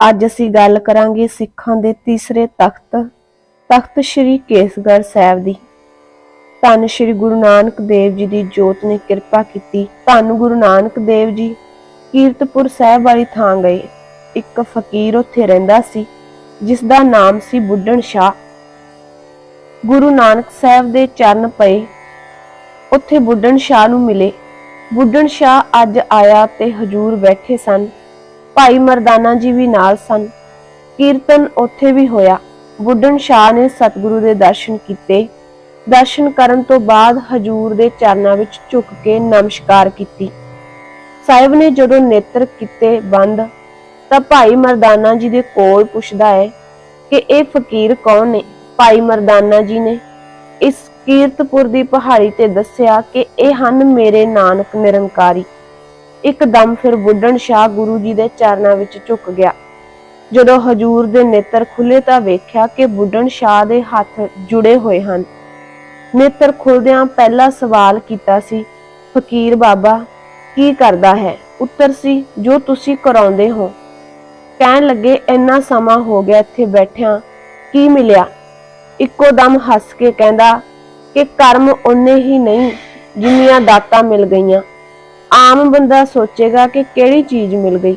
ਅੱਜ ਅਸੀਂ ਗੱਲ ਕਰਾਂਗੇ ਸਿੱਖਾਂ ਦੇ ਤੀਸਰੇ ਤਖਤ ਤਖਤ ਸ੍ਰੀ ਕੇਸਗੜ੍ਹ ਸਾਹਿਬ ਦੀ। ਧੰਨ ਸ੍ਰੀ ਗੁਰੂ ਨਾਨਕ ਦੇਵ ਜੀ ਦੀ ਜੋਤ ਨੇ ਕਿਰਪਾ ਕੀਤੀ। ਧੰਨ ਗੁਰੂ ਨਾਨਕ ਦੇਵ ਜੀ, ਕੀਰਤਪੁਰ ਸਾਹਿਬ ਵਾਲੀ ਥਾਂ ਗਏ। ਇੱਕ ਫਕੀਰ ਉੱਥੇ ਰਹਿੰਦਾ ਸੀ, ਜਿਸ ਦਾ ਨਾਮ ਸੀ ਬੁੱਢਣ ਸ਼ਾਹ। ਗੁਰੂ ਨਾਨਕ ਸਾਹਿਬ ਦੇ ਚਰਨ ਪਏ, ਉੱਥੇ ਬੁੱਢਣ ਸ਼ਾਹ ਨੂੰ ਮਿਲੇ। ਬੁੱਢਣ ਸ਼ਾਹ ਅੱਜ ਆਇਆ ਤੇ ਹਜੂਰ ਬੈਠੇ ਸਨ। ਭਾਈ ਮਰਦਾਨਾ ਜੀ ਵੀ ਨਾਲ ਸਨ। ਕੀਰਤਨ ਉੱਥੇ ਵੀ ਹੋਇਆ। ਬੁੱਢਣ ਸ਼ਾਹ ਨੇ ਸਤਿਗੁਰੂ ਦੇ ਦਰਸ਼ਨ ਕੀਤੇ। ਦਰਸ਼ਨ ਕਰਨ ਤੋਂ ਬਾਅਦ ਹਜੂਰ ਦੇ ਚਰਨਾਂ ਵਿੱਚ ਝੁਕ ਕੇ ਨਮਸਕਾਰ ਕੀਤੀ। ਸਾਹਿਬ ਨੇ ਜਦੋਂ ਨੇਤਰ ਕੀਤੇ ਬੰਦ, ਤਾਂ ਭਾਈ ਮਰਦਾਨਾ ਜੀ ਦੇ ਕੋਲ ਪੁੱਛਦਾ ਹੈ ਕਿ ਇਹ ਫਕੀਰ ਕੌਣ ਨੇ? ਭਾਈ ਮਰਦਾਨਾ ਜੀ ਨੇ ਇਸ ਕੀਰਤਪੁਰ ਦੀ ਪਹਾੜੀ ਤੇ ਦੱਸਿਆ ਕਿ ਇਹ ਹਨ ਮੇਰੇ ਨਾਨਕ ਨਿਰੰਕਾਰੀ। ਇੱਕਦਮ ਫਿਰ ਬੁੱਢਣ ਸ਼ਾਹ ਗੁਰੂ ਜੀ ਦੇ ਚਰਨਾਂ ਵਿੱਚ ਝੁਕ ਗਿਆ। ਜਦੋਂ ਹਜੂਰ ਦੇ ਨੇਤਰ ਖੁੱਲੇ ਤਾਂ ਵੇਖਿਆ ਕਿ ਬੁੱਢਣ ਸ਼ਾਹ ਦੇ ਹੱਥ ਜੁੜੇ ਹੋਏ ਹਨ। ਨੇਤਰ ਖੁੱਲਦਿਆਂ ਪਹਿਲਾ ਸਵਾਲ ਕੀਤਾ ਸੀ, ਫਕੀਰ ਬਾਬਾ, ਕੀ ਕਰਦਾ ਹੈ? ਉੱਤਰ ਸੀ, ਜੋ ਤੁਸੀਂ ਕਰਾਉਂਦੇ ਹੋ। ਕਹਿਣ ਲੱਗੇ, ਇੰਨਾ ਸਮਾਂ ਹੋ ਗਿਆ ਇੱਥੇ ਬੈਠਿਆਂ, ਕੀ ਮਿਲਿਆ? ਇੱਕੋ ਦਮ ਹੱਸ ਕੇ ਕਹਿੰਦਾ ਕਿ ਕਰਮ ਉਹਨੇ ਹੀ ਨਹੀਂ, ਜਿੰਨੀਆਂ ਦਾਤਾਂ ਮਿਲ ਗਈਆਂ। ਆਮ ਬੰਦਾ ਸੋਚੇਗਾ ਕਿ ਕਿਹੜੀ ਚੀਜ਼ ਮਿਲ ਗਈ।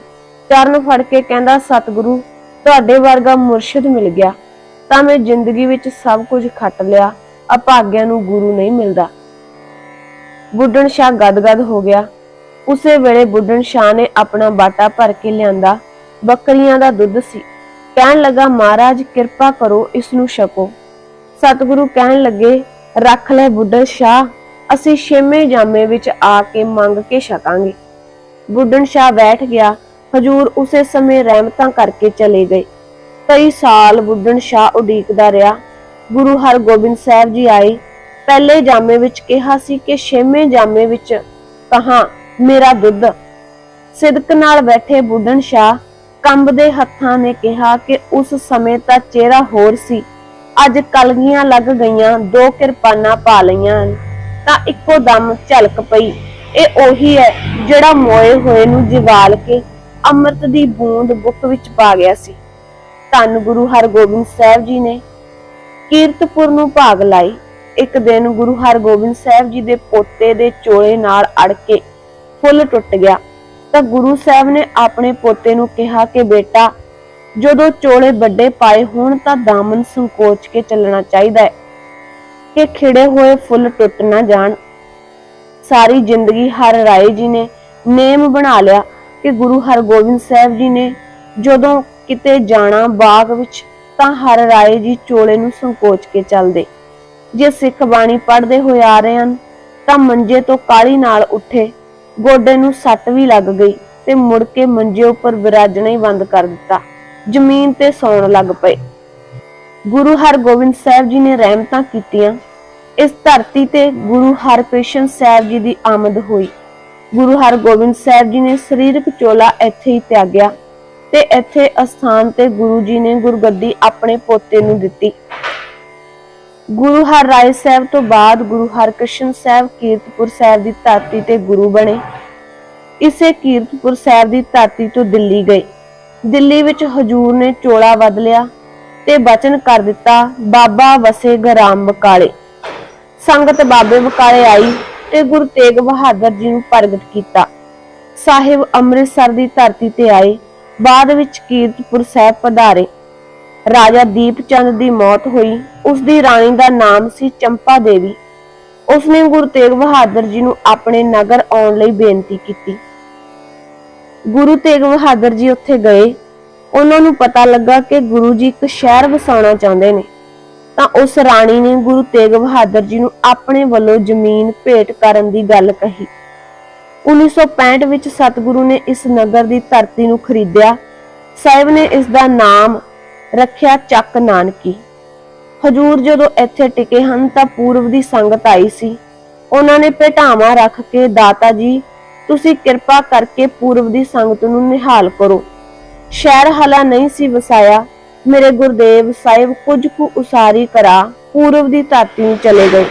ਚਰਨ ਫੜ ਕੇ ਕਹਿੰਦਾ, ਸਤਿਗੁਰੂ, ਤੁਹਾਡੇ ਵਰਗਾ ਮੁਰਸ਼ਿਦ ਮਿਲ ਗਿਆ। ਤਾਂ ਮੈਂ ਜ਼ਿੰਦਗੀ ਵਿੱਚ ਸਭ ਕੁਝ ਖੱਟ ਲਿਆ, ਅਭਾਗਿਆਂ ਨੂੰ ਗੁਰੂ ਨਹੀਂ ਮਿਲਦਾ। ਬੁੱਢਣ ਸ਼ਾਹ ਗਦਗਦ ਹੋ ਗਿਆ। ਉਸੇ ਵੇਲੇ ਬੁੱਢਣ ਸ਼ਾਹ ਨੇ ਆਪਣਾ ਬਾਟਾ ਭਰ ਕੇ ਲਿਆਂਦਾ। ਬੱਕਰੀਆਂ ਦਾ ਦੁੱਧ ਸੀ। ਕਹਿਣ ਲੱਗਾ, ਮਹਾਰਾਜ, ਕਿਰਪਾ ਕਰੋ, ਇਸ ਨੂੰ ਛਕੋ। ਸਤਿਗੁਰੂ ਕਹਿਣ ਲੱਗੇ, ਰੱਖ ਲੈ ਬੁੱਢਣ ਸ਼ਾਹ ਅਸੀਂ ਛੇਵੇਂ ਜਾਮੇ ਵਿੱਚ ਆ ਕੇ ਮੰਗ ਕੇ ਛਕਾਂਗੇ। ਬੁੱਢਣ ਸ਼ਾਹ ਬੈਠ ਗਿਆ। ਹਜੂਰ ਉਸੇ ਸਮੇਂ ਰਹਿਮਤਾਂ ਕਰਕੇ ਚਲੇ ਗਏ। ਕਈ ਸਾਲ ਬੁੱਢਣ ਸ਼ਾਹ ਉਡੀਕਦਾ ਰਿਹਾ। ਗੁਰੂ ਹਰਗੋਬਿੰਦ ਸਾਹਿਬ ਜੀ ਆਏ। ਪਹਿਲੇ ਜਾਮੇ ਵਿੱਚ ਕਿਹਾ ਸੀ ਕਿ ਛੇਵੇਂ ਜਾਮੇ ਵਿੱਚ ਕਹਾ, ਮੇਰਾ ਦੁੱਧ। ਸਿਦਕ ਨਾਲ ਬੈਠੇ ਬੁੱਢਣ ਸ਼ਾਹ ਕੰਬਦੇ ਹੱਥਾਂ ਨੇ ਕਿਹਾ ਕਿ ਉਸ ਸਮੇਂ ਤਾਂ ਚਿਹਰਾ ਹੋਰ ਸੀ। ਅੱਜ ਕਲਗੀਆਂ ਲੱਗ ਗਈਆਂ, ਦੋ ਕਿਰਪਾਨਾਂ ਪਾ ਲਈਆਂ ਤਾਂ ਇੱਕੋ ਦਮ ਝਲਕ ਪਈ। ਇਹ ਉਹੀ ਹੈ ਜਿਹੜਾ ਮੋਏ ਹੋਏ ਨੂੰ ਜਿਵਾਲ ਕੇ ਅੰਮ੍ਰਿਤ ਦੀ ਬੂੰਦ ਬੁੱਕ ਵਿੱਚ ਪਾ ਗਿਆ ਸੀ। ਧੰਨ ਗੁਰੂ ਹਰਗੋਬਿੰਦ ਸਾਹਿਬ ਜੀ ਨੇ ਕੀਰਤਪੁਰ ਨੂੰ ਭਾਗ ਲਾਈ। ਇੱਕ ਦਿਨ ਗੁਰੂ ਹਰਗੋਬਿੰਦ ਸਾਹਿਬ ਜੀ ਦੇ ਪੋਤੇ ਦੇ ਚੋਲੇ ਨਾਲ ਅੜ ਕੇ ਫੁੱਲ ਟੁੱਟ ਗਿਆ। ਤਾਂ ਗੁਰੂ ਸਾਹਿਬ ਨੇ ਆਪਣੇ ਪੋਤੇ ਨੂੰ ਕਿਹਾ ਕਿ ਬੇਟਾ, ਜਦੋਂ ਚੋਲੇ ਵੱਡੇ ਪਾਏ ਹੋਣ ਤਾਂ ਦਾਮਨ ਸੰਕੋਚ ਕੇ ਚੱਲਣਾ ਚਾਹੀਦਾ ਹੈ। ਕਿ ਖਿੜੇ ਹੋਏ ਫੁੱਲ ਟੁੱਟ ਨਾ ਜਾਣ। ਸਾਰੀ ਜ਼ਿੰਦਗੀ ਹਰ ਰਾਏ ਜੀ ਨੇ ਨੇਮ ਬਣਾ ਲਿਆ ਕਿ ਗੁਰੂ ਹਰਗੋਬਿੰਦ ਸਾਹਿਬ ਜੀ ਨੇ ਜਦੋਂ ਕਿਤੇ ਜਾਣਾ ਬਾਗ ਵਿੱਚ ਤਾਂ ਹਰ ਰਾਏ ਜੀ ਚੋਲੇ ਨੂੰ ਸੰਕੋਚ ਕੇ ਚੱਲਦੇ। ਜੇ ਸਿੱਖ ਬਾਣੀ ਪੜ੍ਹਦੇ ਹੋਏ ਆ ਰਹੇ ਹਨ, ਤਾਂ ਮੰਜੇ ਤੋਂ ਕਾਲੀ ਨਾਲ ਉੱਠੇ, ਗੋਡੇ ਨੂੰ ਸੱਟ ਵੀ ਲੱਗ ਗਈ ਤੇ ਮੁੜ ਕੇ ਮੰਜੇ ਉੱਪਰ ਵਿਰਾਜਣਾ ਹੀ ਬੰਦ ਕਰ ਦਿੱਤਾ। ਜ਼ਮੀਨ ਤੇ ਸੌਣ ਲੱਗ ਪਏ। ਗੁਰੂ ਹਰਗੋਬਿੰਦ ਸਾਹਿਬ ਜੀ ਨੇ ਰਹਿਮਤਾਂ ਕੀਤੀਆਂ। ਇਸ ਧਰਤੀ ਤੇ ਗੁਰੂ ਹਰਕ੍ਰਿਸ਼ਨ ਸਾਹਿਬ ਜੀ ਦੀ ਆਮਦ ਹੋਈ। ਗੁਰੂ ਹਰਗੋਬਿੰਦ ਸਾਹਿਬ ਜੀ ਨੇ ਸਰੀਰਕ ਚੋਲਾ ਇੱਥੇ ਹੀ ਤਿਆਗਿਆ ਤੇ ਇੱਥੇ ਅਸਥਾਨ ਤੇ ਗੁਰੂ ਜੀ ਨੇ ਗੁਰਗੱਦੀ ਆਪਣੇ ਪੋਤੇ ਨੂੰ ਦਿੱਤੀ। ਗੁਰੂ ਹਰ ਰਾਏ ਸਾਹਿਬ ਤੋਂ ਬਾਅਦ ਗੁਰੂ ਹਰਕ੍ਰਿਸ਼ਨ ਸਾਹਿਬ ਕੀਰਤਪੁਰ ਸਾਹਿਬ ਦੀ ਧਰਤੀ ਤੇ ਗੁਰੂ ਬਣੇ। ਇਸੇ ਕੀਰਤਪੁਰ ਸਾਹਿਬ ਦੀ ਧਰਤੀ ਤੋਂ ਦਿੱਲੀ ਗਏ। ਦਿੱਲੀ ਵਿੱਚ ਹਜੂਰ ਨੇ ਚੋਲਾ ਵਧ ਲਿਆ ਤੇ ਬਚਨ ਕਰ ਦਿੱਤਾ ਬਾਬਾ ਵਸੇ ਗਰਾਮ ਬਕਾਲੇ ਸੰਗਤ ਬਾਬੇ ਬਕਾਲੇ ਆਈ ਤੇ ਗੁਰੂ ਤੇਗ ਬਹਾਦਰ ਜੀ ਨੂੰ ਪ੍ਰਗਟ ਕੀਤਾ। ਸਾਹਿਬ ਅੰਮ੍ਰਿਤਸਰ ਦੀ ਧਰਤੀ ਤੇ ਆਏ, ਬਾਅਦ ਵਿੱਚ ਕੀਰਤਪੁਰ ਸਾਹਿਬ ਪਧਾਰੇ। ਰਾਜਾ ਦੀਪ ਚੰਦ ਦੀ ਮੌਤ ਹੋਈ ਉਸ ਦੀ ਰਾਣੀ ਦਾ ਨਾਮ ਸੀ ਚੰਪਾ ਦੇਵੀ। ਉਸਨੇ ਗੁਰੂ ਤੇਗ ਬਹਾਦਰ ਜੀ ਨੂੰ ਆਪਣੇ ਨਗਰ ਆਉਣ ਲਈ ਬੇਨਤੀ ਕੀਤੀ। ਗੁਰੂ ਤੇਗ ਬਹਾਦਰ ਜੀ ਉੱਥੇ ਗਏ ਉਹਨਾਂ ਨੂੰ ਪਤਾ ਲੱਗਾ ਕਿ ਗੁਰੂ ਜੀ ਇੱਕ ਸ਼ਹਿਰ ਵਸਾਉਣਾ ਚਾਹੁੰਦੇ ਨੇ। ਤਾਂ ਉਸ ਰਾਣੀ ਨੇ ਗੁਰੂ ਤੇਗ ਬਹਾਦਰ ਜੀ ਨੂੰ ਆਪਣੇ ਵੱਲੋਂ ਜ਼ਮੀਨ ਭੇਟ ਕਰਨ ਦੀ ਗੱਲ ਕਹੀ। 1965 ਵਿੱਚ ਸਤਿਗੁਰੂ ਨੇ ਇਸ ਨਗਰ ਦੀ ਧਰਤੀ ਨੂੰ ਖਰੀਦਿਆ। ਸਾਹਿਬ ਨੇ ਇਸ ਦਾ ਨਾਮ ਰੱਖਿਆ ਚੱਕ ਨਾਨਕੀ। ਹਜੂਰ ਜਦੋਂ ਇੱਥੇ ਟਿਕੇ ਹਨ ਤਾਂ ਪੂਰਬ ਦੀ ਸੰਗਤ ਆਈ ਸੀ। ਉਹਨਾਂ ਨੇ ਭੇਟਾਵਾਂ ਰੱਖ ਕੇ ਦਾਤਾ ਜੀ, ਤੁਸੀਂ ਕਿਰਪਾ ਕਰਕੇ ਪੂਰਬ ਦੀ ਸੰਗਤ ਨੂੰ ਨਿਹਾਲ ਕਰੋ। ਸ਼ਹਿਰ ਹਲਾ ਨਹੀਂ ਸੀ ਵਸਾਇਆ। ਮੇਰੇ ਗੁਰਦੇਵ ਸਾਹਿਬ ਕੁਝ ਕੁ ਉਸਾਰੀ ਕਰਾ ਪੂਰਬ ਦੀ ਧਰਤੀ ਨੂੰ ਚਲੇ ਗਏ।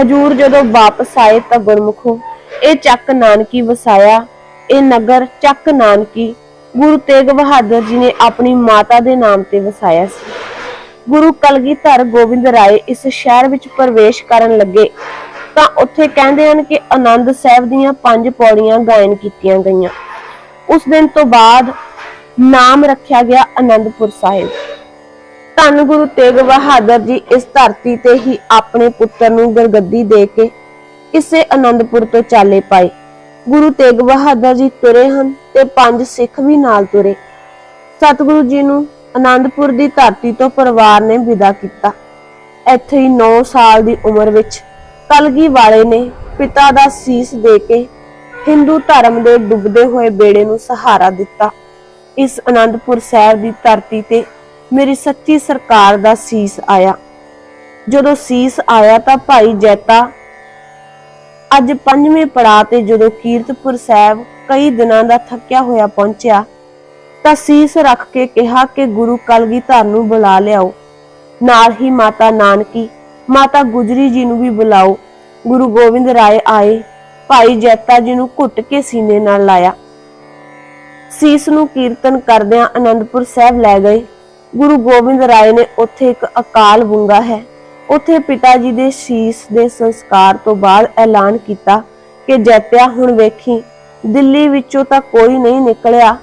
ਹਜੂਰ ਜਦੋਂ ਵਾਪਸ ਆਏ ਤਾਂ ਗੁਰਮੁਖੋ, ਇਹ ਚੱਕ ਨਾਨਕੀ ਵਸਾਇਆ। ਇਹ ਨਗਰ ਚੱਕ ਨਾਨਕੀ, ਗੁਰੂ ਤੇਗ ਬਹਾਦਰ ਜੀ ਨੇ ਆਪਣੀ ਮਾਤਾ ਦੇ ਨਾਮ ਤੇ ਵਸਾਇਆ ਸੀ। ਗੁਰੂ ਕਲਗੀਧਰ ਗੋਬਿੰਦ ਰਾਏ ਇਸ ਸ਼ਹਿਰ ਵਿੱਚ ਪ੍ਰਵੇਸ਼ ਕਰਨ ਲੱਗੇ। ਤਾਂ ਉੱਥੇ ਕਹਿੰਦੇ ਹਨ ਕਿ ਆਨੰਦ ਸਾਹਿਬ ਦੀਆਂ ਪੰਜ ਪੌੜੀਆਂ ਗਾਇਨ ਕੀਤੀਆਂ ਗਈਆਂ। ਉਸ ਦਿਨ ਤੋਂ ਬਾਅਦ ਨਾਮ ਰੱਖਿਆ ਗਿਆ ਅਨੰਦਪੁਰ ਸਾਹਿਬ। ਧੰਨ ਗੁਰੂ ਤੇਗ ਬਹਾਦਰ ਜੀ ਇਸ ਧਰਤੀ ਤੇ ਹੀ ਆਪਣੇ ਪੁੱਤਰ ਨੂੰ ਗੁਰਗੱਦੀ ਦੇ ਕੇ ਇਸੇ ਆਨੰਦਪੁਰ ਤੋਂ ਚਾਲੇ ਪਾਏ। ਗੁਰੂ ਤੇਗ ਬਹਾਦਰ ਜੀ ਤੁਰੇ ਹਨ ਤੇ ਪੰਜ ਸਿੱਖ ਵੀ ਨਾਲ ਤੁਰੇ। ਸਤਿਗੁਰੂ ਜੀ ਨੂੰ ਅਨੰਦਪੁਰ ਦੀ ਧਰਤੀ ਤੋਂ ਪਰਿਵਾਰ ਨੇ ਵਿਦਾ ਕੀਤਾ। ਇੱਥੇ ਹੀ 9 ਸਾਲ ਦੀ ਉਮਰ ਵਿੱਚ ਕਲਗੀ ਵਾਲੇ ਨੇ ਪਿਤਾ ਦਾ ਸੀਸ ਦੇ ਕੇ ਹਿੰਦੂ ਧਰਮ ਦੇ ਡੁੱਬਦੇ ਹੋਏ ਬੇੜੇ ਨੂੰ ਸਹਾਰਾ ਦਿੱਤਾ। ਇਸ ਆਨੰਦਪੁਰ ਸਾਹਿਬ ਦੀ ਧਰਤੀ ਤੇ ਮੇਰੀ ਸੱਚੀ ਸਰਕਾਰ ਦਾ ਸੀਸ ਆਇਆ। ਜਦੋਂ ਸੀਸ ਆਇਆ ਤਾਂ ਭਾਈ ਜੈਤਾ ਅੱਜ ਪੰਜਵੇਂ ਪੜਾਅ ਤੇ ਜਦੋਂ ਕੀਰਤਪੁਰ ਸਾਹਿਬ ਕਈ ਦਿਨਾਂ ਦਾ ਥੱਕਿਆ ਹੋਇਆ ਪਹੁੰਚਿਆ, ਤਾਂ ਸੀਸ ਰੱਖ ਕੇ ਕਿਹਾ ਕਿ ਗੁਰੂ ਕਲਗੀਧਰ ਨੂੰ ਬੁਲਾ ਲਿਆਓ। ਨਾਲ ਹੀ ਮਾਤਾ ਨਾਨਕੀ, ਮਾਤਾ ਗੁਜਰੀ ਜੀ ਨੂੰ ਵੀ ਬੁਲਾਓ। ਗੁਰੂ ਗੋਬਿੰਦ ਰਾਏ ਆਏ, ਭਾਈ ਜੈਤਾ ਜੀ ਨੂੰ ਘੁੱਟ ਕੇ ਸੀਨੇ ਨਾਲ ਲਾਇਆ। ਸੀਸ ਨੂੰ ਕੀਰਤਨ ਕਰਦਿਆਂ ਅਨੰਦਪੁਰ ਸਾਹਿਬ ਲੈ ਗਏ। ਗੁਰੂ ਗੋਬਿੰਦ ਰਾਏ ਨੇ ਉੱਥੇ ਇੱਕ ਅਕਾਲ ਬੁੰਗਾ ਹੈ। ਉੱਥੇ ਪਿਤਾ ਜੀ ਦੇ ਸੀਸ ਦੇ ਸੰਸਕਾਰ ਤੋਂ ਬਾਅਦ ਐਲਾਨ ਕੀਤਾ ਕਿ ਜੈਤਿਆ ਹੁਣ ਵੇਖੀ, ਦਿੱਲੀ ਵਿੱਚੋਂ ਤਾਂ ਕੋਈ ਨਹੀਂ ਨਿਕਲਿਆ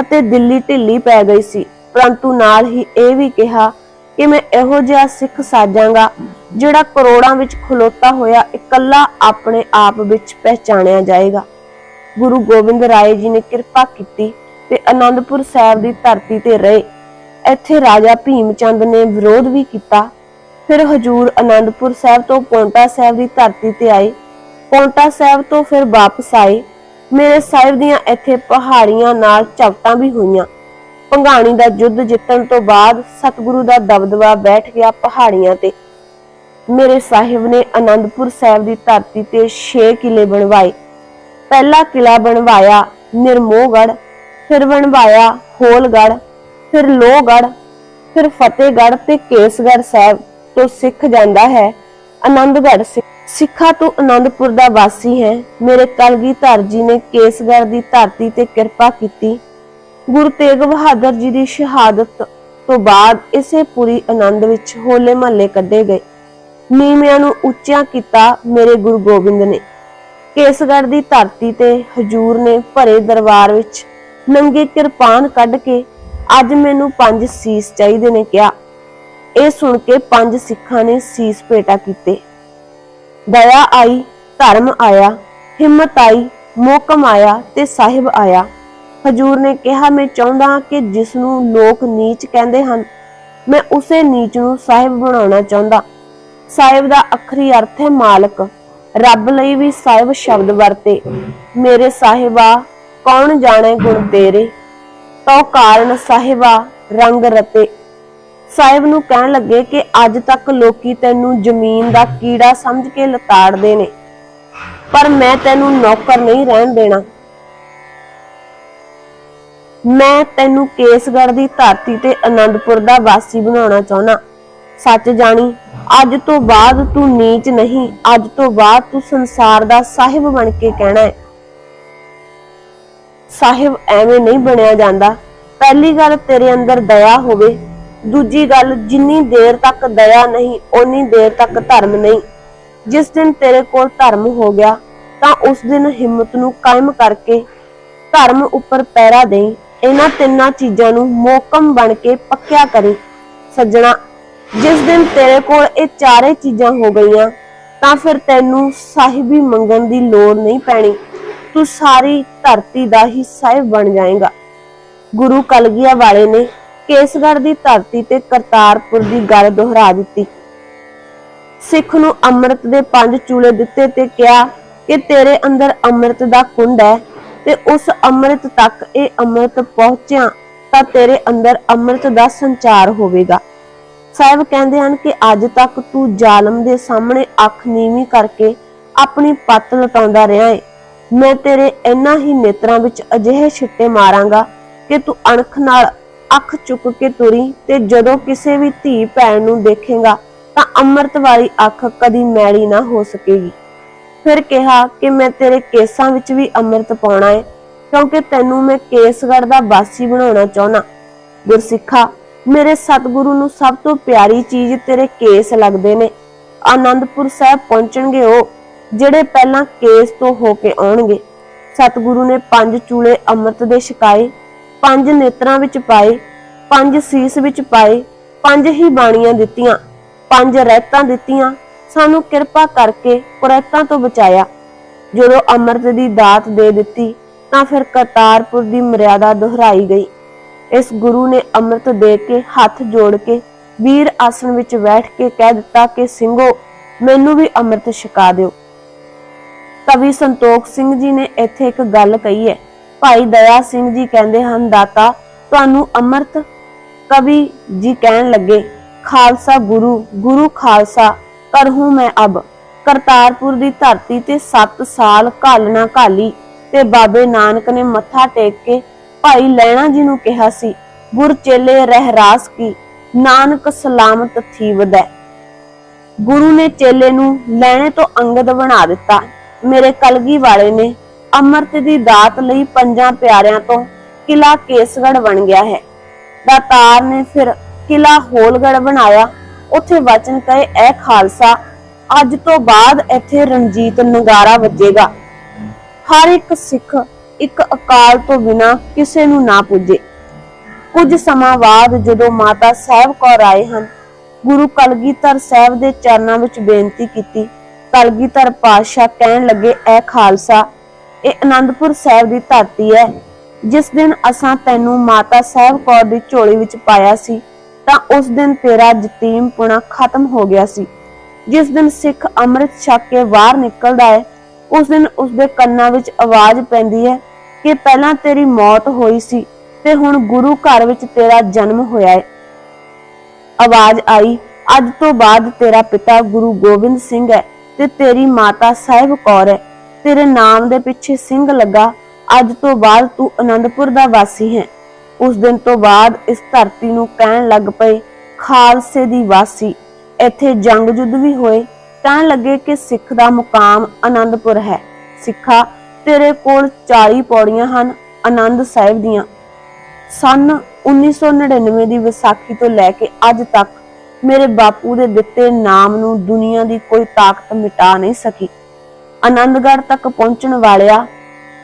ਅਤੇ ਦਿੱਲੀ ਢਿੱਲੀ ਪੈ ਗਈ ਸੀ। ਪਰੰਤੂ ਨਾਲ ਹੀ ਇਹ ਵੀ ਕਿਹਾ ਕਿ ਮੈਂ ਇਹੋ ਜਿਹਾ ਸਿੱਖ ਸਾਜਾਂਗਾ ਜਿਹੜਾ ਕਰੋੜਾਂ ਵਿੱਚ ਖਲੋਤਾ ਹੋਇਆ ਇਕੱਲਾ ਆਪਣੇ ਆਪ ਵਿੱਚ ਪਹਿਚਾਣਿਆ ਜਾਏਗਾ। ਗੁਰੂ ਗੋਬਿੰਦ ਰਾਏ ਜੀ ਨੇ ਕਿਰਪਾ ਕੀਤੀ ਤੇ ਆਨੰਦਪੁਰ ਸਾਹਿਬ ਦੀ ਧਰਤੀ ਤੇ ਰਹੇ। ਇੱਥੇ ਰਾਜਾ ਭੀਮ ਚੰਦ ਨੇ ਵਿਰੋਧ ਵੀ ਕੀਤਾ। ਫਿਰ ਹਜੂਰ ਆਨੰਦਪੁਰ ਸਾਹਿਬ ਤੋਂ ਪੌਂਟਾ ਸਾਹਿਬ ਦੀ ਧਰਤੀ ਤੇ ਆਏ। ਪੌਂਟਾ ਸਾਹਿਬ ਤੋਂ ਫਿਰ ਵਾਪਸ ਆਏ। ਮੇਰੇ ਸਾਹਿਬ ਦੀਆਂ ਇੱਥੇ ਪਹਾੜੀਆਂ ਨਾਲ ਝਪਟਾਂ ਵੀ ਹੋਈਆਂ। ਪੰਘਾਣੀ ਦਾ ਯੁੱਧ ਜਿੱਤਣ ਤੋਂ ਬਾਅਦ ਸਤਿਗੁਰੂ ਦਾ ਦਬਦਬਾ ਬੈਠ ਗਿਆ ਪਹਾੜੀਆਂ ਤੇ। ਮੇਰੇ ਸਾਹਿਬ ਨੇ ਆਨੰਦਪੁਰ ਸਾਹਿਬ ਦੀ ਧਰਤੀ ਤੇ 6 ਕਿਲੇ ਬਣਵਾਏ। ਪਹਿਲਾ ਕਿਲਾ ਬਣਵਾਇਆ ਨਿਰਮੋਹਗੜ ਫਿਰ ਬਣਵਾਇਆ ਹੋਲਗੜ ਫਿਰ ਲੋਹਗੜ ਫਿਰ ਫਤਿਹਗੜ ਤੇ ਕੇਸਗੜ ਸਾਹਿਬ ਤੋਂ ਸਿੱਖ ਜਾਂਦਾ ਹੈ ਆਨੰਦਗੜ ਸਿੱਖ। ਸਿੱਖਾਂ ਤੋਂ ਆਨੰਦਪੁਰ ਦਾ ਵਾਸੀ ਹੈ। ਮੇਰੇ ਕਲਗੀਧਰ ਜੀ ਨੇ ਕੇਸਗੜ ਦੀ ਧਰਤੀ ਤੇ ਕਿਰਪਾ ਕੀਤੀ। ਗੁਰੂ ਤੇਗ ਬਹਾਦਰ ਜੀ ਦੀ ਸ਼ਹਾਦਤ ਤੋਂ ਬਾਅਦ ਇਸੇ ਪੂਰੀ ਆਨੰਦ ਵਿੱਚ ਹੋਲੇ ਮਹੱਲੇ ਕੱਢੇ ਗਏ। ਨੀਵਿਆਂ ਨੂੰ ਉੱਚਿਆਂ ਕੀਤਾ ਮੇਰੇ ਗੁਰੂ ਗੋਬਿੰਦ ਨੇ। ਕੇਸਗੜ ਦੀ ਧਰਤੀ ਤੇ ਹਜੂਰ ਨੇ ਭਰੇ ਦਰਬਾਰ ਵਿੱਚ ਨੰਗੇ ਕਿਰਪਾਨ ਕੱਢ ਕੇ ਅੱਜ ਮੈਨੂੰ ਪੰਜ ਸੀਸ ਚਾਹੀਦੇ ਨੇ ਕਿਹਾ। ਇਹ ਸੁਣ ਕੇ ਪੰਜ ਸਿੱਖਾਂ ਨੇ ਸੀਸ ਭੇਟਾ ਕੀਤੇ। ਦਇਆ ਆਈ, ਧਰਮ ਆਇਆ, ਹਿੰਮਤ ਆਈ, ਮੋਕਮ ਆਇਆ ਤੇ ਸਾਹਿਬ ਆਇਆ। ਹਜੂਰ ਨੇ ਕਿਹਾ, ਮੈਂ ਚਾਹੁੰਦਾ ਹਾਂ ਕਿ ਜਿਸ ਨੂੰ ਲੋਕ ਨੀਚ ਕਹਿੰਦੇ ਹਨ, ਮੈਂ ਉਸੇ ਨੀਚ ਨੂੰ ਸਾਹਿਬ ਬਣਾਉਣਾ ਚਾਹੁੰਦਾ। ਸਾਹਿਬ ਦਾ ਅਖਰੀ ਅਰਥ ਹੈ ਮਾਲਕ। ਰੱਬ ਲਈ ਵੀ ਸਾਹਿਬ ਸ਼ਬਦ ਵਰਤੇ। ਮੇਰੇ ਸਾਹਿਬਾ, ਕੌਣ ਜਾਣੇ ਗੁਣ ਤੇਰੇ? ਤੋ ਕਾਰਨ ਸਾਹਿਬਾ, ਰੰਗ ਰਤੇ। ਸਾਹਿਬ ਨੂੰ ਕਹਿਣ ਲੱਗੇ ਕਿ ਅੱਜ ਤੱਕ ਲੋਕੀ ਤੈਨੂੰ ਜ਼ਮੀਨ ਦਾ ਕੀੜਾ ਸਮਝ ਕੇ ਲਤਾੜਦੇ ਨੇ, ਪਰ ਮੈਂ ਤੈਨੂੰ ਨੌਕਰ ਨਹੀਂ ਰਹਿਣ ਦੇਣਾ। ਮੈਂ ਤੈਨੂੰ ਕੇਸਗੜ੍ਹ ਦੀ ਧਰਤੀ ਤੇ ਆਨੰਦਪੁਰ ਦਾ ਵਾਸੀ ਬਣਾਉਣਾ ਚਾਹੁੰਦਾ। ਸੱਚ ਜਾਣੀ। ਅੱਜ ਤੋਂ ਬਾਅਦ ਤੂੰ ਨੀਚ ਨਹੀਂ, ਅੱਜ ਤੋਂ ਬਾਅਦ ਤੂੰ ਸੰਸਾਰ ਦਾ ਸਾਹਿਬ ਬਣ ਕੇ ਕਹਿਣਾ ਹੈ। ਸਾਹਿਬ ਐਵੇਂ ਨਹੀਂ ਬਣਿਆ ਜਾਂਦਾ। ਪਹਿਲੀ ਗੱਲ ਤੇਰੇ ਅੰਦਰ ਦਇਆ ਹੋਵੇ, ਦੂਜੀ ਗੱਲ ਜਿੰਨੀ ਦੇਰ ਤੱਕ ਦਇਆ ਨਹੀਂ, ਓਨੀ ਦੇਰ ਤੱਕ ਧਰਮ ਨਹੀਂ। ਜਿਸ ਦਿਨ ਤੇਰੇ ਕੋਲ ਧਰਮ ਹੋ ਗਿਆ, ਤਾਂ ਉਸ ਦਿਨ ਹਿੰਮਤ ਨੂੰ ਕਾਇਮ ਕਰਕੇ ਧਰਮ ਉੱਪਰ ਪੈਰਾ ਦੇਈ। ਇਹਨਾਂ ਤਿੰਨਾਂ ਚੀਜ਼ਾਂ ਨੂੰ ਮੋਕਮ ਬਣ ਕੇ ਪੱਕਿਆ ਕਰੀ। ਸੱਜਣਾ ਜਿਸ ਦਿਨ ਤੇਰੇ ਕੋਲ ਇਹ ਚਾਰੇ ਚੀਜ਼ਾਂ ਹੋ ਗਈਆਂ, ਤਾਂ ਫਿਰ ਤੈਨੂੰ ਸਾਹਿਬੀ ਮੰਗਣ ਦੀ ਲੋੜ ਨਹੀਂ ਪੈਣੀ। ਤੂੰ ਸਾਰੀ ਧਰਤੀ ਦਾ ਹੀ ਸਾਹਿਬ ਬਣ ਜਾਏਗਾ। ਗੁਰੂ ਕਲਗੀਆ ਵਾਲੇ ਨੇ ਕੇਸਗੜ੍ਹ ਦੀ ਧਰਤੀ ਤੇ ਕਰਤਾਰਪੁਰ ਦੀ ਗੱਲ ਦੁਹਰਾ ਦਿੱਤੀ। ਸਿੱਖ ਨੂੰ ਅੰਮ੍ਰਿਤ ਦੇ ਪੰਜ ਚੂਲੇ ਦਿੱਤੇ ਤੇ ਕਿਹਾ ਕਿ ਤੇਰੇ ਅੰਦਰ ਅੰਮ੍ਰਿਤ ਦਾ ਕੁੰਡ ਹੈ ਤੇ ਉਸ ਅੰਮ੍ਰਿਤ ਤੱਕ ਇਹ ਅੰਮ੍ਰਿਤ ਪਹੁੰਚਿਆ ਤਾਂ ਤੇਰੇ ਅੰਦਰ ਅੰਮ੍ਰਿਤ ਦਾ ਸੰਚਾਰ ਹੋਵੇਗਾ। ਸਾਹਿਬ ਕਹਿੰਦੇ ਹਨ ਕਿ ਅੱਜ ਤੱਕ ਤੂੰ ਜ਼ਾਲਮ ਦੇ ਸਾਹਮਣੇ ਅੱਖ ਨੀਵੀਂ ਕਰਕੇ ਆਪਣੀ ਪੱਤ ਲਟਾਉਂਦਾ ਰਿਹਾ ਹੈ ਮੈਂ ਤੇਰੇ ਇੰਨਾ ਹੀ ਨੇਤਰਾਂ ਵਿੱਚ ਅਜਿਹੇ ਛਿੱਟੇ ਮਾਰਾਂਗਾ ਕਿ ਤੂੰ ਅਣਖ ਨਾਲ ਅੱਖ ਚੁੱਕ ਕੇ ਤੁਰੀ ਤੇ ਜਦੋਂ ਕਿਸੇ ਵੀ ਧੀ ਭੈਣ ਨੂੰ ਦੇਖੇਗਾ ਤਾਂ ਅੰਮ੍ਰਿਤ ਵਾਲੀ ਅੱਖ ਕਦੀ ਮੈਲੀ ਨਾ ਹੋ ਸਕੇਗੀ। ਫਿਰ ਕਿਹਾ ਕਿ ਮੈਂ ਤੇਰੇ ਕੇਸਾਂ ਵਿੱਚ ਵੀ ਅੰਮ੍ਰਿਤ ਪਾਉਣਾ ਏ, ਕਿਉਂਕਿ ਤੈਨੂੰ ਮੈਂ ਕੇਸਗੜ੍ਹ ਦਾ ਵਾਸੀ ਬਣਾਉਣਾ ਚਾਹੁੰਦਾ। ਗੁਰਸਿੱਖਾ ਮੇਰੇ ਸਤਿਗੁਰੂ ਨੂੰ ਸਭ ਤੋਂ ਪਿਆਰੀ ਚੀਜ਼ ਤੇਰੇ ਕੇਸ ਲੱਗਦੇ ਨੇ। ਆਨੰਦਪੁਰ ਸਾਹਿਬ ਪਹੁੰਚਣਗੇ ਉਹ, ਜਿਹੜੇ ਪਹਿਲਾਂ ਕੇਸ ਤੋਂ ਹੋ ਕੇ ਆਉਣਗੇ। ਸਤਿਗੁਰੂ ਨੇ ਪੰਜ ਚੂਲੇ ਅੰਮ੍ਰਿਤ ਦੇ ਛਕਾਏ, ਪੰਜ ਨੇਤਰਾਂ ਵਿੱਚ ਪਾਏ, ਪੰਜ ਸੀਸ ਵਿੱਚ ਪਾਏ, ਪੰਜ ਹੀ ਬਾਣੀਆਂ ਦਿੱਤੀਆਂ, ਪੰਜ ਰਹਿਤਾਂ ਦਿੱਤੀਆਂ, ਸਾਨੂੰ ਕਿਰਪਾ ਕਰਕੇ ਕੁਰੈਤਾਂ ਤੋਂ ਬਚਾਇਆ। ਜਦੋਂ ਅੰਮ੍ਰਿਤ ਦੀ ਦਾਤ ਦੇ ਦਿੱਤੀ, ਤਾਂ ਫਿਰ ਕਰਤਾਰਪੁਰ ਦੀ ਮਰਿਆਦਾ ਦੁਹਰਾਈ ਗਈ। ਇਸ ਗੁਰੂ ਨੇ ਅੰਮ੍ਰਿਤ ਦੇ ਕੇ ਹੱਥ ਜੋੜ ਕੇ ਵੀਰ ਆਸਣ ਵਿੱਚ ਬੈਠ ਕੇ ਕਹਿ ਦਿੱਤਾ ਕਿ ਸਿੰਘੋ ਮੈਨੂੰ ਵੀ ਅੰਮ੍ਰਿਤ ਛਕਾ ਦਿਓ। ਕਵੀ ਸੰਤੋਖ ਸਿੰਘ ਜੀ ਨੇ ਇੱਥੇ ਇੱਕ ਗੱਲ ਕਹੀ ਹੈ। ਭਾਈ ਦਇਆ ਸਿੰਘ ਜੀ ਕਹਿੰਦੇ ਹਨ, ਦਾਤਾ, ਤੁਹਾਨੂੰ ਅੰਮ੍ਰਿਤ ਕਵੀ ਜੀ ਕਹਿਣ ਲੱਗੇ, ਖਾਲਸਾ ਗੁਰੂ ਗੁਰੂ ਖਾਲਸਾ ਕਰਹੂੰ ਮੈਂ ਅਬ। ਕਰਤਾਰਪੁਰ ਦੀ ਧਰਤੀ ਤੇ 7 ਸਾਲ ਘਾਲਣਾ ਘਾਲੀ ਤੇ ਬਾਬੇ ਨਾਨਕ ਨੇ ਮੱਥਾ ਟੇਕ ਕੇ ਭਾਈ ਲੈਣਾ ਜੀ ਨੂੰ ਕਿਹਾ ਸੀ, ਗੁਰ ਚੇਲੇ ਰਹਿਰਾਸ ਕੀ, ਨਾਨਕ ਸਲਾਮਤ ਥੀ ਗੁਰੂ ਨੇ ਚੇਲੇ ਨੂੰ ਲੈਣੇ ਤੋਂ ਅੰਗਦ ਬਣਾ ਦਿੱਤਾ। ਮੇਰੇ ਕਲਗੀ ਵਾਲੇ ਨੇ ਅੰਮ੍ਰਿਤ ਦੀ ਦਾਤ ਲਈ ਪੰਜਾਂ ਪਿਆਰਿਆਂ ਤੋਂ ਕਿਲਾ ਕੇਸਗੜ ਬਣ ਗਿਆ ਹੈ। ਦਾਤਾਰ ਨੇ ਫਿਰ ਕਿਲਾ ਹੋਲਗੜ ਬਣਾਇਆ। ਉੱਥੇ ਵਚਨ ਕਹੇ, ਐ ਖਾਲਸਾ, ਅੱਜ ਤੋਂ ਬਾਅਦ ਇੱਥੇ ਰਣਜੀਤ ਨਗਾਰਾ ਵੱਜੇਗਾ। ਹਰ ਇੱਕ ਸਿੱਖ ਇੱਕ ਅਕਾਲ ਤੋਂ ਬਿਨਾ ਕਿਸੇ ਨੂੰ ਨਾ ਪੁੱਜੇ। ਕੁਝ ਸਮਾਂ ਬਾਅਦ ਜਦੋਂ ਮਾਤਾ ਸਾਹਿਬ ਕੌਰ ਆਏ ਹਨ, ਗੁਰੂ ਕਲਗੀਧਰ ਸਾਹਿਬ ਦੇ ਚਰਨਾਂ ਵਿੱਚ ਬੇਨਤੀ ਕੀਤੀ, ਕਲਗੀਧਰ ਪਾਤਸ਼ਾਹ ਕਹਿਣ ਲੱਗੇ, ਐ ਖਾਲਸਾ, ਇਹ ਅਨੰਦਪੁਰ ਸਾਹਿਬ ਦੀ ਧਰਤੀ ਹੈ ਜਿਸ ਦਿਨ ਅਸਾਂ ਤੈਨੂੰ ਮਾਤਾ ਸਾਹਿਬ ਕੌਰ ਦੀ ਝੋਲੀ ਵਿੱਚ ਪਾਇਆ ਸੀ, ਤਾਂ ਉਸ ਦਿਨ ਤੇਰਾ ਜਤੀਮ ਪੁਣਾ ਖਤਮ ਹੋ ਗਿਆ ਸੀ। ਜਿਸ ਦਿਨ ਸਿੱਖ ਅੰਮ੍ਰਿਤ ਛਕ ਕੇ ਬਾਹਰ ਨਿਕਲਦਾ ਹੈ ਉਸ ਦਿਨ ਉਸ ਦੇ ਕੰਨਾਂ ਵਿੱਚ ਆਵਾਜ਼ ਪੈਂਦੀ ਹੈ ਕਿ ਪਹਿਲਾਂ ਤੇਰੀ ਮੌਤ ਹੋਈ ਸੀ ਤੇ ਹੁਣ ਗੁਰੂ ਘਰ ਵਿੱਚ ਤੇਰਾ ਜਨਮ ਹੋਇਆ ਹੈ ਆਵਾਜ਼ ਆਈ, ਅੱਜ ਤੋਂ ਬਾਅਦ ਤੇਰਾ ਪਿਤਾ ਗੁਰੂ ਗੋਬਿੰਦ ਸਿੰਘ ਹੈ ਤੇ ਤੇਰੀ ਮਾਤਾ ਸਾਹਿਬ ਕੌਰ ਹੈ। ਤੇਰੇ ਨਾਮ ਦੇ ਪਿੱਛੇ ਸਿੰਘ ਲੱਗਾ, ਅੱਜ ਤੋਂ ਬਾਅਦ ਤੂੰ ਅਨੰਦਪੁਰ ਦਾ ਵਾਸੀ ਹੈ। ਉਸ ਦਿਨ ਤੋਂ ਬਾਅਦ ਇਸ ਧਰਤੀ ਨੂੰ ਕਹਿਣ ਲੱਗ ਪਏ, ਖਾਲਸੇ ਦੀ ਵਾਸੀ। ਇੱਥੇ ਜੰਗ ਜੁੱਧ ਵੀ ਹੋਏ, ਕਹਿਣ ਲੱਗੇ ਕਿ ਸਿੱਖ ਦਾ ਮੁਕਾਮ ਅਨੰਦਪੁਰ ਹੈ। ਸਿੱਖਾ ਤੇਰੇ ਕੋਲ 40 ਪੌੜੀਆਂ ਹਨ ਆਨੰਦ ਸਾਹਿਬ ਦੀਆਂ। ਸਨ 1999 ਦੀ ਵਿਸਾਖੀ ਤੋਂ ਲੈ ਕੇ ਅੱਜ ਤੱਕ ਮੇਰੇ ਬਾਪੂ ਦੇ ਦਿੱਤੇ ਨਾਮ ਨੂੰ ਦੁਨੀਆ ਦੀ ਕੋਈ ਤਾਕਤ ਮਿਟਾ ਨਹੀਂ ਸਕੀ। ਆਨੰਦਗੜ੍ਹ ਤੱਕ ਪਹੁੰਚਣ ਵਾਲਿਆ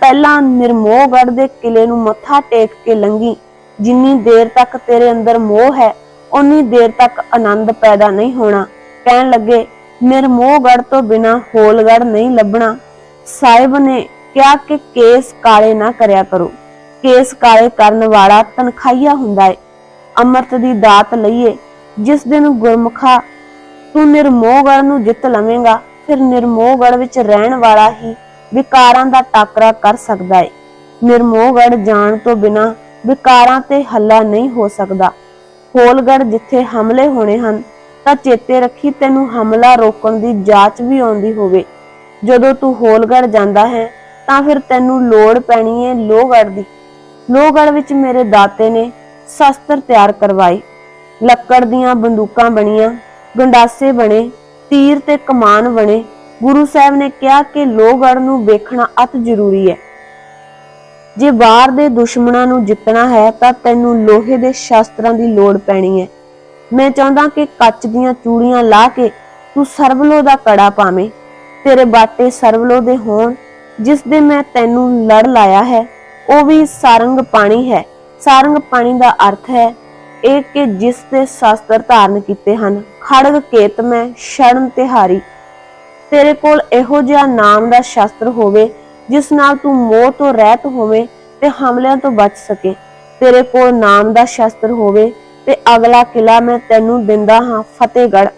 ਪਹਿਲਾਂ ਨਿਰਮੋਹਗੜ੍ਹ ਦੇ ਕਿਲੇ ਨੂੰ ਮੱਥਾ ਟੇਕ ਕੇ ਲੰਗੀ। ਜਿੰਨੀ ਦੇਰ ਤੱਕ ਤੇਰੇ ਅੰਦਰ ਮੋਹ ਹੈ ਉਨੀ ਦੇਰ ਤੱਕ ਆਨੰਦ ਪੈਦਾ ਨਹੀਂ ਹੋਣਾ। ਕਹਿਣ ਲੱਗੇ, ਨਿਰਮੋਹਗੜ੍ਹ ਤੋਂ ਬਿਨਾ ਹੋਲਗੜ੍ਹ ਨਹੀਂ ਲੱਭਣਾ। ਸਾਹਿਬ ਨੇ ਕਿਹਾ ਕਿ ਕੇਸ ਕਾਲੇ ਨਾ ਕਰਿਆ ਕਰੋ। ਕੇਸ ਕਾਲੇ ਕਰਨ ਵਾਲਾ ਤਨਖਾਈਆ ਹੁੰਦਾ ਏ। ਅੰਮ੍ਰਿਤ ਦੀ ਦਾਤ ਲਈਏ, ਜਿਸ ਦਿਨ ਗੁਰਮੁਖਾ ਤੂੰ ਨਿਰਮੋਹਗੜ੍ਹ ਨੂੰ ਜਿੱਤ ਲਵੇਂਗਾ, ਫਿਰ ਨਿਰਮੋਹਗੜ੍ਹ ਵਿੱਚ ਰਹਿਣ ਵਾਲਾ ਹੀ ਵਿਕਾਰਾਂ ਦਾ ਟਾਕਰਾ ਕਰ ਸਕਦਾ ਏ। ਨਿਰਮੋਹਗੜ੍ਹ ਜਾਣ ਤੋਂ ਬਿਨਾ ਵਿਕਾਰਾਂ ਤੇ ਹੱਲਾ ਨਹੀਂ ਹੋ ਸਕਦਾ। ਹੋਲਗੜ੍ਹ ਜਿੱਥੇ ਹਮਲੇ ਹੋਣੇ ਹਨ, ਤਾਂ ਚੇਤੇ ਰੱਖੀ ਤੈਨੂੰ ਹਮਲਾ ਰੋਕਣ ਦੀ ਜਾਂਚ ਵੀ ਆਉਂਦੀ ਹੋਵੇ। ਜਦੋਂ ਤੂੰ ਹੋਲਗੜ੍ਹ ਜਾਂਦਾ ਹੈ ਤਾਂ ਫਿਰ ਤੈਨੂੰ ਲੋੜ ਪੈਣੀ ਹੈ ਲੋਹਗੜ੍ਹ ਦੀ। ਲੋਹਗੜ੍ਹ ਵਿੱਚ ਮੇਰੇ ਦਾਤੇ ਨੇ ਸ਼ਸਤਰ ਤਿਆਰ ਕਰਵਾਏ। ਲੱਕੜ ਦੀਆਂ ਬੰਦੂਕਾਂ ਬਣੀਆਂ, ਗੰਡਾਸੇ ਬਣੇ, ਤੀਰ ਤੇ ਕਮਾਨ ਬਣੇ। ਗੁਰੂ ਸਾਹਿਬ ਨੇ ਕਿਹਾ ਕਿ ਲੋਹਗੜ੍ਹ ਨੂੰ ਵੇਖਣਾ ਅਤ ਜ਼ਰੂਰੀ ਹੈ ਜੇ ਬਾਹਰ ਦੇ ਦੁਸ਼ਮਣਾਂ ਨੂੰ ਜਿੱਤਣਾ ਹੈ ਤਾਂ ਤੈਨੂੰ ਲੋਹੇ ਦੇ ਸ਼ਸਤਰਾਂ ਦੀ ਲੋੜ ਪੈਣੀ ਹੈ ਮੈਂ ਚਾਹੁੰਦਾ ਕਿ ਕੱਚ ਦੀਆਂ ਚੂੜੀਆਂ ਲਾ ਕੇ ਤੂੰ ਸਰਵਲੋ ਦਾ ਕੜਾ ਪਾਵੇਂ। ਤੇਰੇ ਬਾਟੇ ਸਰਵਲੋ ਦੇ ਹੋਣ ਜਿਸ ਦੇ ਮੈਂ ਤੈਨੂੰ ਲੜ ਲਾਇਆ ਹੈ, ਉਹ ਵੀ ਸਾਰੰਗ ਪਾਣੀ ਹੈ। ਸਾਰੰਗ ਪਾਣੀ ਦਾ ਅਰਥ ਹੈ ਇਹ ਕਿ ਜਿਸ ਦੇ ਸ਼ਸਤਰ ਧਾਰਨ ਕੀਤੇ ਹਨ, ਖੜਗ ਕੇਤ ਮੈਂ, ਸ਼ਰਨ ਤਿਹਾਰੀ। ਤੇਰੇ ਕੋਲ ਇਹੋ ਜਿਹਾ ਨਾਮ ਦਾ ਸ਼ਸਤਰ ਹੋਵੇ, ਜਿਸ ਨਾਲ ਤੂੰ ਮੋਹ ਤੋਂ ਰਹਿਤ ਹੋਵੇਂ ਤੇ ਹਮਲਿਆਂ ਤੋਂ ਬਚ ਸਕੇ। ਤੇਰੇ ਕੋਲ ਨਾਮ ਦਾ ਸ਼ਸਤਰ ਹੋਵੇ ਤੇ ਅਗਲਾ ਕਿਲਾ ਮੈਂ ਤੈਨੂੰ ਦਿੰਦਾ ਹਾਂ ਫਤਿਹਗੜ੍ਹ।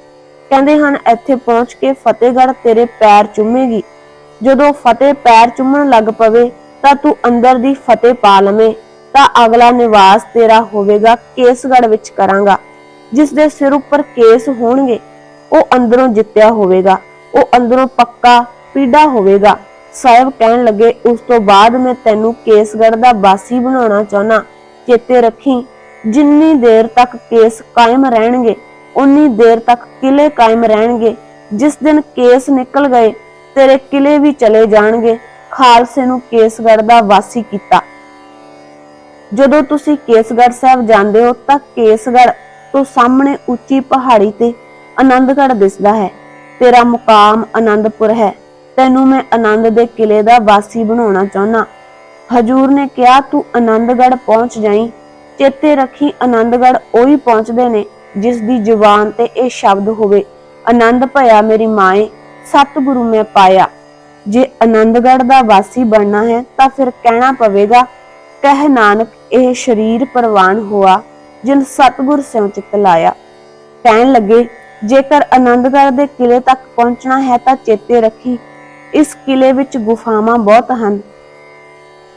ਕਹਿੰਦੇ ਹਨ, ਇੱਥੇ ਪਹੁੰਚ ਕੇ ਫਤਿਹਗੜ੍ਹ ਤੇਰੇ ਪੈਰ ਚੁੰਮੇਗੀ। ਜਦੋਂ ਫਤਿਹ ਪੈਰ ਚੁੰਮਣ ਲੱਗ ਪਵੇ, ਤਾਂ ਤੂੰ ਅੰਦਰ ਦੀ ਫਤਿਹ ਪਾ ਲਵੇਂ। ਤਾਂ ਅਗਲਾ ਨਿਵਾਸ ਤੇਰਾ ਹੋਵੇਗਾ, ਕੇਸਗੜ੍ਹ ਵਿੱਚ ਕਰਾਂਗਾ। ਜਿਸ ਦੇ ਸਿਰ ਉੱਪਰ ਕੇਸ ਹੋਣਗੇ, ਉਹ ਅੰਦਰੋਂ ਜਿੱਤਿਆ ਹੋਵੇਗਾ। ਉਹ ਅੰਦਰੋਂ ਪੱਕਾ ਪੀੜਾ ਹੋਵੇਗਾ। ਸਾਹਿਬ ਕਹਿਣ ਲੱਗੇ, ਉਸ ਤੋਂ ਬਾਅਦ ਮੈਂ ਤੈਨੂੰ ਕੇਸਗੜ੍ਹ ਦਾ ਵਾਸੀ ਬਣਾਉਣਾ ਚਾਹਨਾ ਚੇਤੇ ਰੱਖੀ, ਜਿੰਨੀ ਦੇਰ ਤੱਕ ਕੇਸ ਕਾਇਮ ਰਹਿਣਗੇ ਉਨੀ ਦੇਰ ਤੱਕ ਕਿਲੇ ਕਾਇਮ ਰਹਿਣਗੇ। ਜਿਸ ਦਿਨ ਕੇਸ ਨਿਕਲ ਗਏ ਤੇਰੇ ਕਿਲੇ ਵੀ ਚਲੇ ਜਾਣਗੇ। ਖਾਲਸੇ ਨੂੰ ਕੇਸਗੜ੍ਹ ਦਾ ਵਾਸੀ ਕੀਤਾ। ਜਦੋਂ ਤੁਸੀਂ ਕੇਸਗੜ੍ਹ ਸਾਹਿਬ ਜਾਂਦੇ ਹੋ ਤਾਂ ਕੇਸਗੜ੍ਹ ਤੋਂ ਸਾਹਮਣੇ ਉੱਚੀ ਪਹਾੜੀ ਤੇ ਆਨੰਦਗੜ੍ਹ ਦਿਸਦਾ ਹੈ। ਤੇਰਾ ਮੁਕਾਮ ਆਨੰਦਪੁਰ ਹੈ। ਤੈਨੂੰ ਮੈਂ ਆਨੰਦ ਦੇ ਕਿਲੇ ਦਾ ਵਾਸੀ ਬਣਾਉਣਾ ਚਾਹੁੰਦਾ ਹਜੂਰ ਨੇ ਕਿਹਾ, ਤੂੰ ਆਨੰਦਗੜ੍ਹ ਪਹੁੰਚ ਜਾਈਂ। ਚੇਤੇ ਰੱਖੀ ਆਨੰਦਗੜ੍ਹ ਉਹੀ ਪਹੁੰਚਦੇ ਨੇ ਜਿਸ ਦੀ ਜ਼ੁਬਾਨ ਤੇ ਇਹ ਸ਼ਬਦ ਹੋਵੇ। ਆਨੰਦ ਭਇਆ ਮੇਰੀ ਮਾਏ ਸਤਿਗੁਰੂ ਮੈਂ ਪਾਇਆ। ਜੇ ਆਨੰਦਗੜ੍ਹ ਦਾ ਵਾਸੀ ਬਣਨਾ ਹੈ ਤਾਂ ਫਿਰ ਕਹਿਣਾ ਪਵੇਗਾ, ਕਹਿ ਨਾਨਕ, ਇਹ ਸ਼ਰੀਰ ਪ੍ਰਵਾਨ ਹੋਆ, ਜਿਨ ਸਤਿਗੁਰ ਸਿਉ ਚਿਤ ਲਾਇਆ। ਕਹਿਣ ਲੱਗੇ, ਜੇਕਰ ਆਨੰਦਗੜ੍ਹ ਦੇ ਕਿਲੇ ਤੱਕ ਪਹੁੰਚਣਾ ਹੈ ਤਾਂ ਚੇਤੇ ਰੱਖੀ, ਇਸ ਕਿਲੇ ਵਿੱਚ ਗੁਫਾਵਾਂ ਬਹੁਤ ਹਨ।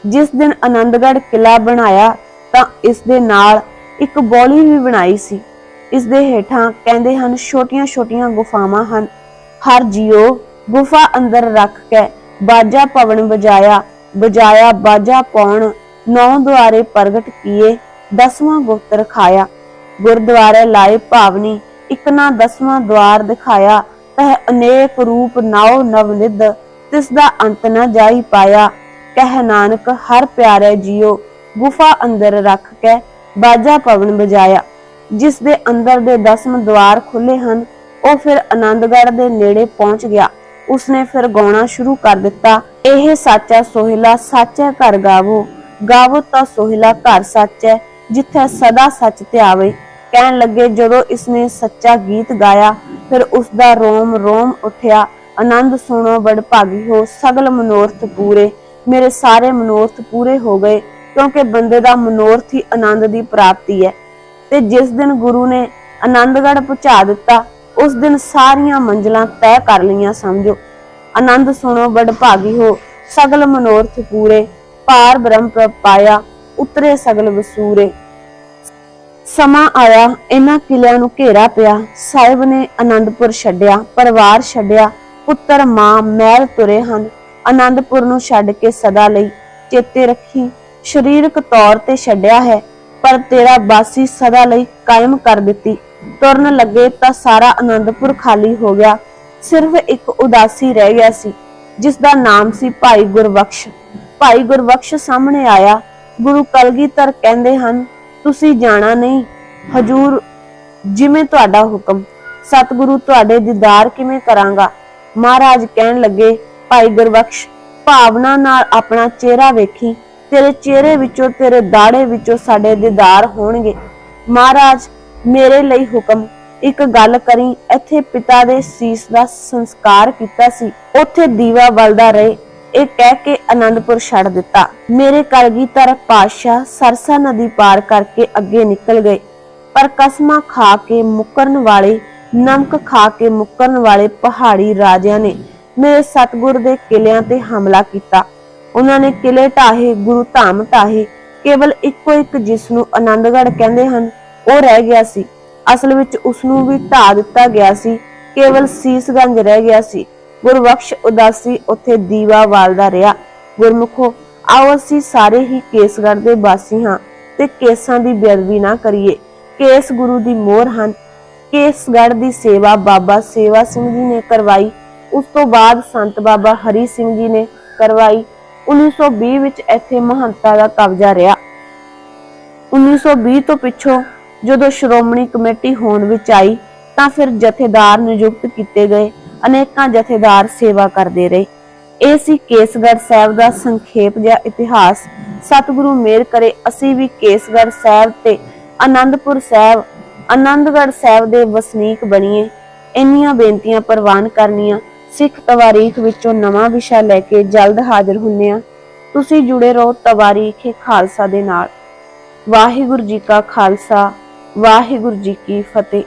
ਜਿਸ ਦਿਨ ਆਨੰਦਗੜ੍ਹ ਕਿਲਾ ਬਣਾਇਆ, ਤਾਂ ਇਸ ਦੇ ਨਾਲ ਇੱਕ ਬੌਲੀ ਵੀ ਬਣਾਈ ਸੀ। ਇਸ ਦੇ ਹੇਠਾਂ ਕਹਿੰਦੇ ਹਨ, ਛੋਟੀਆਂ-ਛੋਟੀਆਂ ਗੁਫਾਵਾਂ ਹਨ। ਹਰ ਜੀਉ ਗੁਫਾ ਅੰਦਰ ਰੱਖ ਕੇ ਬਾਜਾ ਪਵਨ ਵਜਾਇਆ ਵਜਾਇਆ ਬਾਜਾ ਪੌਣ, ਨੌ ਦੁਆਰੇ ਪ੍ਰਗਟ ਕੀਏ, ਦਸਵਾਂ ਗੁਪਤ ਰਖਾਇਆ ਗੁਰਦੁਆਰੇ ਲਾਏ ਭਾਵਨੀ, ਇਕ ਦਸਵਾਂ ਦਵਾਰ ਦਿਖਾਇਆ, ਤਹ ਅਨੇਕ ਰੂਪ ਨਾਉ ਨਵਨਿਧ ਤਿਸ ਦਾ ਅੰਤ ਨਾ ਜਾਈ ਪਾਇਆ। ਕਹਿ ਨਾਨਕ, ਹਰ ਪਿਆਰੇ ਜੀਓ, ਗੁਫਾ ਅੰਦਰ ਰੱਖ ਕੇ ਬਾਜਾ ਪਵਨ ਵਜਾਇਆ। ਜਿਸ ਦੇ ਅੰਦਰ ਦੇ ਦਸਮ ਦਵਾਰ ਖੁੱਲੇ ਹਨ ਉਹ ਫਿਰ ਆਨੰਦਗੜ੍ਹ ਦੇ ਨੇੜੇ ਪਹੁੰਚ ਗਿਆ। ਉਸਨੇ ਫਿਰ ਗਾਉਣਾ ਸ਼ੁਰੂ ਕਰ ਦਿੱਤਾ। ਇਹ ਸੱਚਾ ਸੋਹਿਲਾ, ਸਾਚੇ ਘਰ ਗਾਵੋ। ਗਾਵੋ ਤਾਂ ਸੋਹਿਲਾ, ਘਰ ਸੱਚ ਹੈ, ਜਿੱਥੇ ਸਦਾ ਸੱਚ ਧਿਆਵੇ ਕਹਿਣ ਲੱਗੇ, ਜਦੋਂ ਇਸਨੇ ਸੱਚਾ ਗੀਤ ਗਾਇਆ, ਫਿਰ ਉਸ ਦਾ ਰੋਮ ਰੋਮ ਉੱਠਿਆ। ਆਨੰਦ ਸੁਣੋ ਬੜ ਭਾਗੀ ਹੋ, ਸਗਲ ਮਨੋਰਥ ਪੂਰੇ। ਮੇਰੇ ਸਾਰੇ ਮਨੋਰਥ ਪੂਰੇ ਹੋ ਗਏ, ਕਿਉਂਕਿ ਬੰਦੇ ਦਾ ਮਨੋਰਥ ਹੀ ਆਨੰਦ ਦੀ ਪ੍ਰਾਪਤੀ ਹੈ। ਤੇ ਜਿਸ ਦਿਨ ਗੁਰੂ ਨੇ ਆਨੰਦਗੜ੍ਹ ਪਹੁੰਚਾ ਦਿੱਤਾ ਉਸ ਦਿਨ ਸਾਰੀਆਂ ਮੰਜ਼ਲਾਂ ਤੈਅ ਕਰ ਲਈਆਂ ਸਮਝੋ। ਆਨੰਦ ਸੁਣੋ ਬੜ ਭਾਗੀ ਹੋ, ਸਗਲ ਮਨੋਰਥ ਪੂਰੇ ਪਾਰ ਬ੍ਰਹਮ ਪਾਇਆ, ਉਤਰੇ ਸਗਲ ਵਸੂਰੇ। ਸਮਾਂ ਆਇਆ, ਇਹਨਾਂ ਕਿਲਿਆਂ ਨੂੰ ਘੇਰਾ ਪਿਆ, ਸਾਹਿਬ ਨੇ ਆਨੰਦਪੁਰ ਛੱਡਿਆ, ਪਰਿਵਾਰ ਛੱਡਿਆ, ਪੁੱਤਰ, ਮਾਂ, ਮਹਿਲ ਤੁਰੇ ਹਨ। ਆਨੰਦਪੁਰ ਨੂੰ ਛੱਡ ਕੇ ਸਦਾ ਲਈ ਚੇਤੇ ਰੱਖੀ, ਸਰੀਰਕ ਤੌਰ ਤੇ ਛੱਡਿਆ ਹੈ, ਪਰ ਤੇਰਾ ਬਾਸੀ ਸਦਾ ਲਈ ਕਾਇਮ ਕਰ ਦਿੱਤੀ। ਤੁਰਨ ਲੱਗੇ ਤਾਂ ਸਾਰਾ ਆਨੰਦਪੁਰ ਖਾਲੀ ਹੋ ਗਿਆ। ਸਿਰਫ ਇੱਕ ਉਦਾਸੀ ਰਹਿ ਗਿਆ ਸੀ ਜਿਸ ਦਾ ਨਾਮ ਸੀ ਭਾਈ ਗੁਰਬਖਸ਼। ਭਾਈ ਗੁਰਬਖਸ਼ ਸਾਹਮਣੇ ਆਇਆ। ਗੁਰੂ ਕਲਗੀਧਰ ਕਹਿੰਦੇ ਹਨ, ਤੁਸੀਂ ਜਾਣਾ ਨਹੀਂ। ਹਜੂਰ, ਜਿਵੇਂ ਤੁਹਾਡਾ ਹੁਕਮ। ਸਤਿਗੁਰੂ ਤੁਹਾਡੇ ਦੀਦਾਰ ਕਿਵੇਂ ਕਰਾਂਗਾ? ਮਹਾਰਾਜ ਕਹਿਣ ਲੱਗੇ, ਭਾਈ ਗੁਰਬਖਸ਼, ਭਾਵਨਾ ਨਾਲ ਆਪਣਾ ਚਿਹਰਾ ਵੇਖੀ। ਤੇਰੇ ਚਿਹਰੇ ਵਿੱਚੋਂ, ਤੇਰੇ ਦਾੜੇ ਵਿੱਚੋਂ ਸਾਡੇ ਦੀਦਾਰ ਹੋਣਗੇ। ਮਹਾਰਾਜ ਮੇਰੇ ਲਈ ਹੁਕਮ। ਇੱਕ ਗੱਲ ਕਰੀ, ਇੱਥੇ ਪਿਤਾ ਦੇ ਸੀਸ ਦਾ ਸੰਸਕਾਰ ਕੀਤਾ ਸੀ। ਉੱਥੇ ਦੀਵਾ ਬਲਦਾ ਰਹੇ। ਇਹ ਕਹਿ ਕੇ ਆਨੰਦਪੁਰ ਛੱਡ ਦਿੱਤਾ। ਮੇਰੇ ਕਲਗੀਧਰ ਪਾਤਸ਼ਾਹ ਸਰਸਾ ਨਦੀ ਪਾਰ ਕਰਕੇ ਅੱਗੇ ਨਿਕਲ ਗਏ। ਪਰ ਕਸਮਾਂ ਖਾ ਕੇ ਮੁਕਰਨ ਵਾਲੇ, ਨਮਕ ਖਾ ਕੇ ਮੁਕਰਨ ਵਾਲੇ ਪਹਾੜੀ ਰਾਜਿਆਂ ਨੇ ਮੇਰੇ ਸਤਗੁਰ ਦੇ ਕਿਲਿਆਂ ਤੇ ਹਮਲਾ ਕੀਤਾ। ਉਹਨਾਂ ਨੇ ਕਿਲੇ ਢਾਹੇ, ਗੁਰੂ ਧਾਮ ਢਾਹੇ। ਕੇਵਲ ਇੱਕੋ ਇੱਕ ਜਿਸ ਨੂੰ ਆਨੰਦਗੜ੍ਹ ਕਹਿੰਦੇ ਹਨ। ਉਹ ਰਹਿ ਗਿਆ ਸੀ। ਅਸਲ ਵਿੱਚ ਉਸ ਨੂੰ ਵੀ ਢਾ ਦਿੱਤਾ ਗਿਆ ਸੀ। ਕੇਵਲ ਸੀਸਗੰਜ ਰਹਿ ਗਿਆ ਸੀ। ਗੁਰਬਖਸ਼ ਉਦਾਸੀ ਉੱਥੇ ਦੀਵਾ ਵਾਲਦਾ ਰਿਹਾ। ਗੁਰਮੁਖੋ, ਆਓ ਅਸੀਂ ਸਾਰੇ ਹੀ ਕੇਸਗੜ੍ਹ ਦੇ ਵਾਸੀ ਹਾਂ ਤੇ ਕੇਸਾਂ ਦੀ ਬੇਅਦਬੀ ਨਾ ਕਰੀਏ। ਕੇਸ ਗੁਰੂ ਦੀ ਮੋਹਰ ਹਨ। ਕੇਸਗੜ੍ਹ ਦੀ ਸੇਵਾ ਬਾਬਾ ਸੇਵਾ ਸਿੰਘ ਜੀ ਨੇ ਕਰਵਾਈ। ਉਸ ਤੋਂ ਬਾਅਦ ਸੰਤ ਬਾਬਾ ਹਰੀ ਸਿੰਘ ਜੀ ਨੇ ਕਰਵਾਈ। 1920 ਵਿੱਚ ਇੱਥੇ ਮਹੰਤਾ ਦਾ ਕਬਜ਼ਾ ਰਿਹਾ। 1920 ਤੋਂ ਪਿੱਛੋਂ ਜਦੋਂ ਸ਼੍ਰੋਮਣੀ ਕਮੇਟੀ ਹੋਣ ਵਿੱਚ ਆਈ ਤਾਂ ਫਿਰ ਜਥੇਦਾਰ ਨਿਯੁਕਤ ਕੀਤੇ ਗਏ, ਅਨੇਕਾਂ ਜਥੇਦਾਰ ਸੇਵਾ ਕਰਦੇ ਰਹੇ। ਇਹ ਸੀ ਕੇਸਗੜ੍ਹ ਸਾਹਿਬ ਦਾ ਸੰਖੇਪ ਜਿਹਾ ਇਤਿਹਾਸ। ਸਤਿਗੁਰੂ ਮੇਰ ਕਰੇ, ਅਸੀਂ ਵੀ ਕੇਸਗੜ੍ਹ ਸਾਹਿਬ ਤੇ ਆਨੰਦਪੁਰ ਸਾਹਿਬ ਆਨੰਦਗੜ੍ਹ ਸਾਹਿਬ ਦੇ ਵਸਨੀਕ ਬਣੀਏ। ਇੰਨੀਆਂ ਬੇਨਤੀਆਂ ਪ੍ਰਵਾਨ ਕਰਨੀਆਂ, ਸਿੱਖ ਤਵਾਰੀਖ ਵਿੱਚੋਂ ਨਵਾਂ ਵਿਸ਼ਾ ਲੈ ਕੇ ਜਲਦ ਹਾਜ਼ਰ ਹੁੰਨੇ ਆ। ਤੁਸੀਂ ਜੁੜੇ ਰਹੋ ਤਵਾਰੀਖ ਖਾਲਸਾ ਦੇ ਨਾਲ। ਵਾਹਿਗੁਰੂ ਜੀ ਕਾ ਖਾਲਸਾ ਵਾਹਿਗੁਰੂ ਜੀ ਕੀ ਫਤਿਹ।